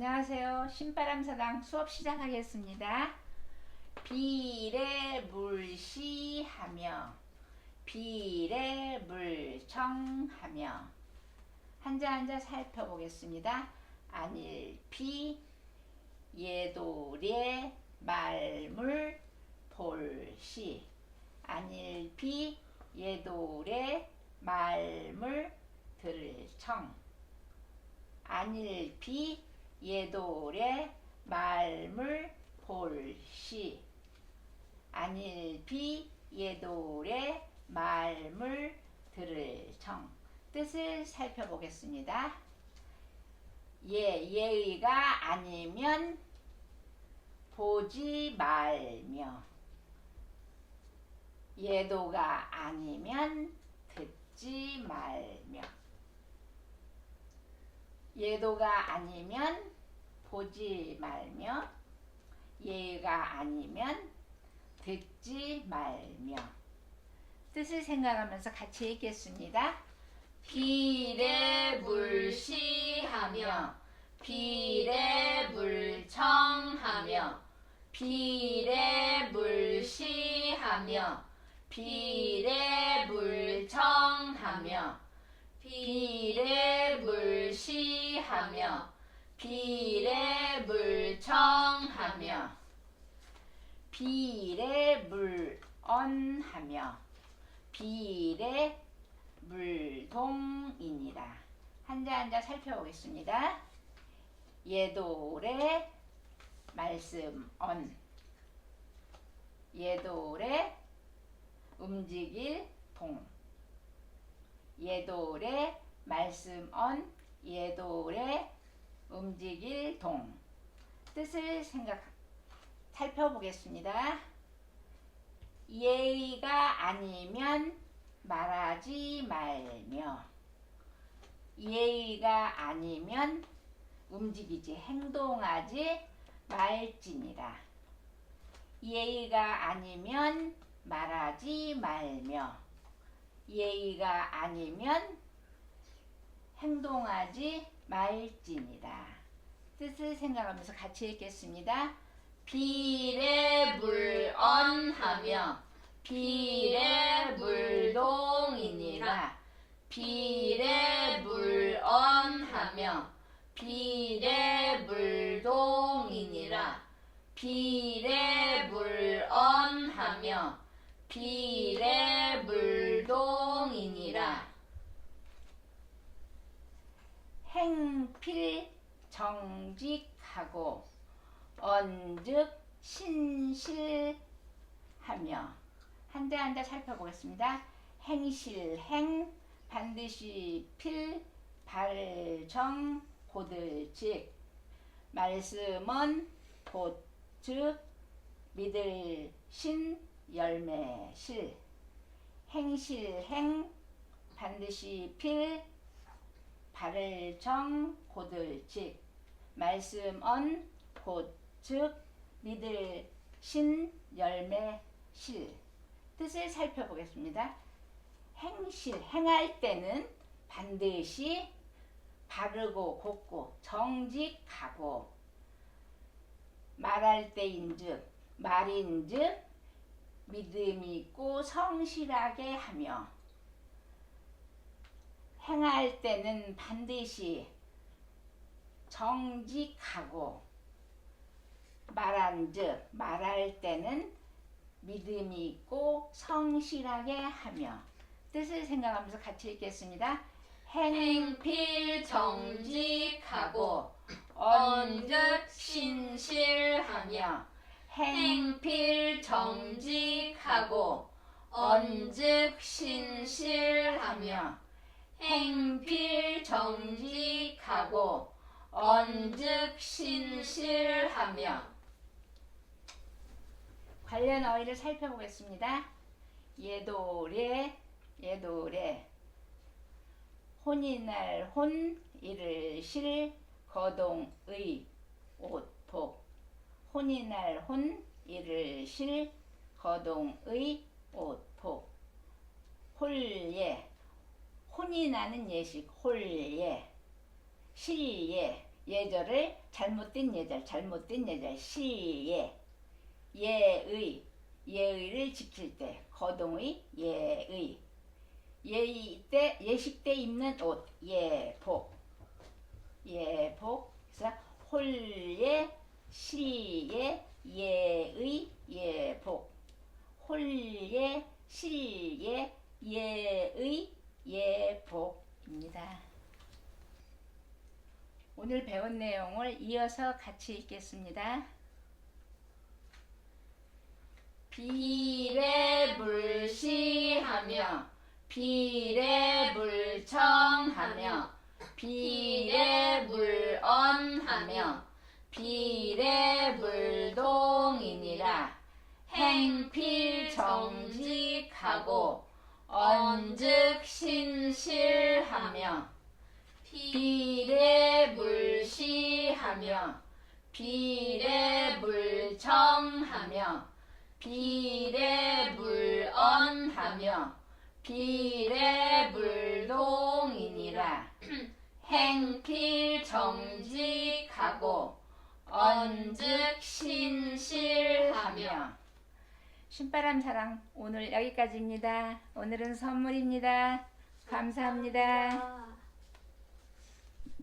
안녕하세요. 신바람사당 수업 시작하겠습니다. 비례 물시하며 비례 물청하며 한자 한자 살펴보겠습니다. 안일피 예도례 말물 볼시 안일피 예도례 말물 들청 안일비 예도래 말물 볼시. 안일비 예도래 말물 들을 청. 뜻을 살펴보겠습니다. 예 예의가 아니면 보지 말며. 예도가 아니면 듣지 말며 예도가 아니면 보지 말며 예가 아니면 듣지 말며 뜻을 생각하면서 같이 읽겠습니다. 비례물시하며 비례물청하며 비례물시하며 비례물청하며 비례물시하며 비례물청하며. 비례물언하며. 비례물동이니라. 한자 한자 살펴보겠습니다. 예도래 말씀 언. 예도래 움직일 동 예돌의 말씀 언. 예돌의 움직일 동 뜻을 생각 살펴보겠습니다. 예의가 아니면 말하지 말며 예의가 아니면 움직이지 행동하지 말지니라. 예의가 아니면 말하지 말며 예의가 아니면 행동하지 말지니라. 뜻을 생각하면서 같이 읽겠습니다. 비례물언하며 비례물동이니라. 비례물언하며 비례물동이니라. 비례물언하며 비례물동이니라. 행필 정직하고 언즉 신실하며. 한자 한자 살펴보겠습니다. 행실행 반드시 필 발정 고들직. 말씀은 곧즉 믿을 신 열매실. 행실행 반드시 필 발을정 고들직 말씀언 곧즉 믿을 신 열매 실 뜻을 살펴보겠습니다. 행실 행할 때는 반드시 바르고 곱고 정직하고 말할 때인즉 말인즉 믿음이 있고 성실하게 하며 행할 때는 반드시 정직하고 말한즉 말할 때는 믿음이 있고 성실하게 하며 뜻을 생각하면서 같이 읽겠습니다. 행필 정직하고 언즉 신실하며 행필 정직하고 언즉 신실하며 행필 정직하고 언즉 신실하며 관련 어휘를 살펴보겠습니다. 예도래 예도래. 혼이날 혼 이를 실 거동의 옷복 혼이날 혼 이를 실 거동의 옷복 홀예 혼이 나는 예식 홀예 실예 예절을 잘못된 예절, 잘못된 예절, 시예, 예의, 예의를 지킬 때, 거동의 예의, 예의 때, 예식 때 입는 옷, 예복, 예복, 그래서 홀예, 시예, 예의, 예복, 홀예, 시예, 예의, 예복입니다. 오늘 배운 내용을 이어서 같이 읽겠습니다. 비례불시하며 비례불청하며 비례불언하며 비례불동이니라 행필정직하고 언즉 신실하며 비례불시하며 비례불청하며 비례불언하며 비례불동이니라. 행필 정직하고 언즉 신실하며 신바람 사랑 오늘 여기까지입니다. 오늘은 선물입니다. 감사합니다.